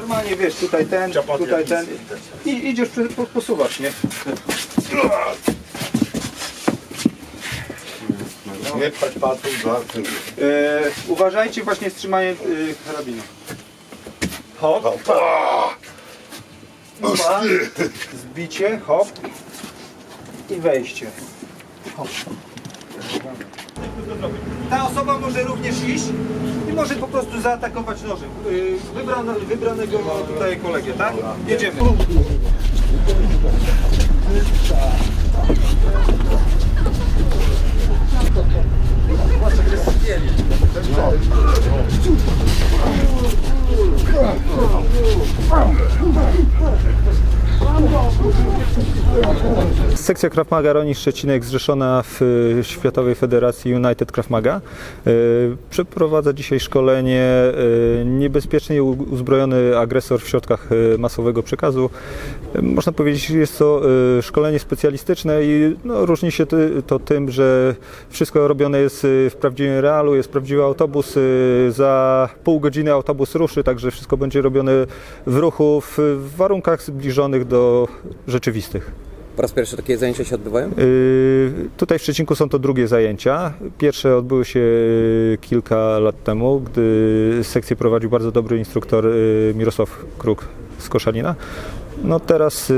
Normalnie wiesz, tutaj ten, tutaj ten. I idziesz po- posuwać, nie? Nie pchać patów za. E, uważajcie właśnie z trzymaniem e, karabinu. Hop, Upa, zbicie, hop i wejście. Hop. Ta osoba może również iść i może po prostu zaatakować nożem. Wybrano, wybranego tutaj kolegę, tak? Jedziemy. Sekcja Krav Maga Roni Szczecinek zrzeszona w y, Światowej Federacji United Krav Maga y, przeprowadza dzisiaj szkolenie y, niebezpieczny uzbrojony agresor w środkach masowego przekazu. Można powiedzieć, że jest to szkolenie specjalistyczne i no, różni się to tym, że wszystko robione jest w prawdziwym realu, jest prawdziwy autobus, za pół godziny autobus ruszy, także wszystko będzie robione w ruchu w warunkach zbliżonych do rzeczywistych. Po raz pierwszy takie zajęcia się odbywają? Yy, Tutaj w Szczecinku są to drugie zajęcia. Pierwsze odbyły się yy, kilka lat temu, gdy sekcję prowadził bardzo dobry instruktor yy, Mirosław Kruk z Koszalina. No teraz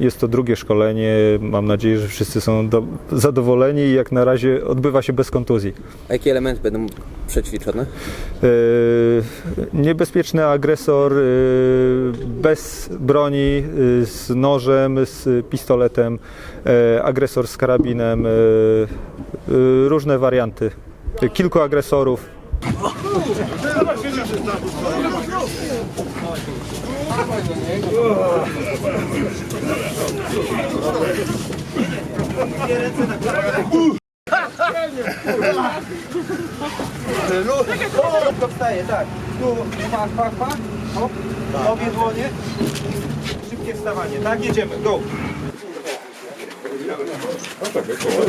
jest to drugie szkolenie. Mam nadzieję, że wszyscy są do, zadowoleni i jak na razie odbywa się bez kontuzji. A jakie elementy będą przećwiczone? Yy, niebezpieczny agresor yy, bez broni, yy, z nożem, z pistoletem, yy, agresor z karabinem, yy, yy, różne warianty. Kilku agresorów. Szybko wstaje, tak. Tu pach, pach, pach. Obie dłonie. Szybkie wstawanie. Tak, jedziemy. Go. That's okay, cool.